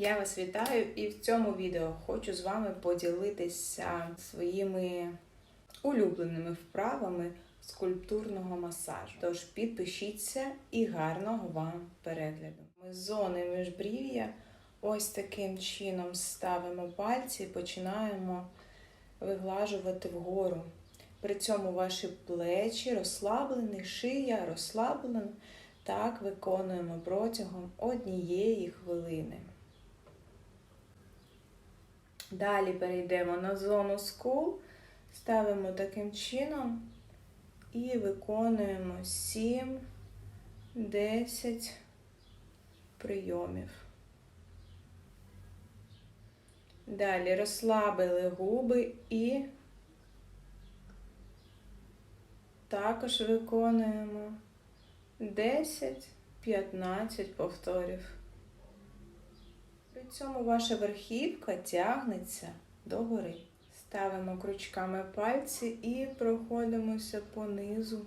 Я вас вітаю і в цьому відео хочу з вами поділитися своїми улюбленими вправами скульптурного масажу. Тож підпишіться і гарного вам перегляду. Ми з зони міжбрів'я ось таким чином ставимо пальці і починаємо виглажувати вгору. При цьому ваші плечі розслаблені, шия розслаблена. Так виконуємо протягом однієї хвилини. Далі перейдемо на зону скул, ставимо таким чином і виконуємо 7-10 прийомів. Далі розслабили губи і також виконуємо 10-15 повторів. При цьому ваша верхівка тягнеться догори. Ставимо крючками пальці і проходимося по низу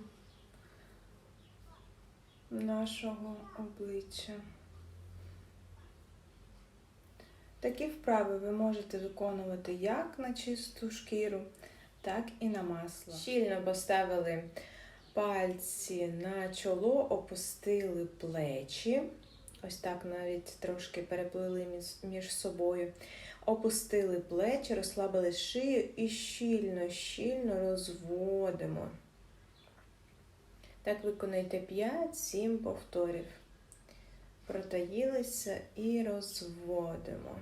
нашого обличчя. Такі вправи ви можете виконувати як на чисту шкіру, так і на масло. Щільно поставили пальці на чоло, опустили плечі. Ось так навіть трошки переплили між собою. Опустили плечі, розслабили шию і щільно, щільно розводимо. Так виконайте 5-7 повторів. Протаїлися і розводимо.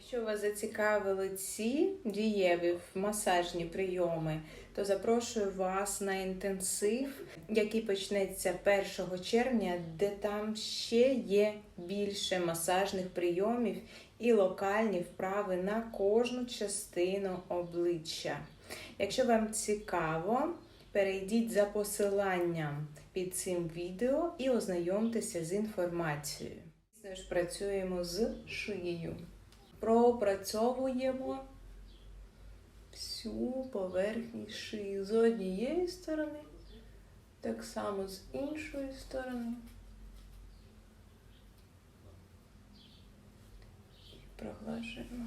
Якщо вас зацікавили ці дієві масажні прийоми, то запрошую вас на інтенсив, який почнеться 1 червня, де там ще є більше масажних прийомів і локальні вправи на кожну частину обличчя. Якщо вам цікаво, перейдіть за посиланням під цим відео і ознайомтеся з інформацією. Працюємо з шиєю пропрацьовуємо всю поверхність шиї з однієї сторони, так само з іншої сторони. Проглажуємо.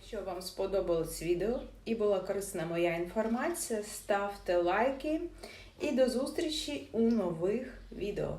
Якщо вам сподобалось відео і була корисна моя інформація, ставте лайки і до зустрічі у нових відео.